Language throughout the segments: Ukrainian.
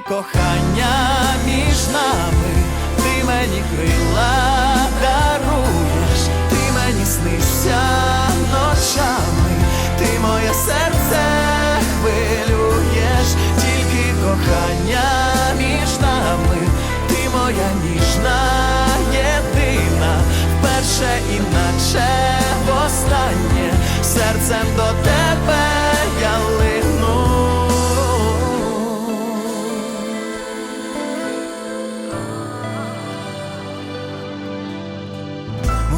Кохання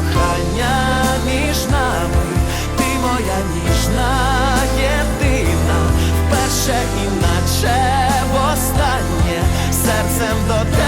кохання між нами, ти моя ніжна єдина, вперше іначе останнє серцем до тебе.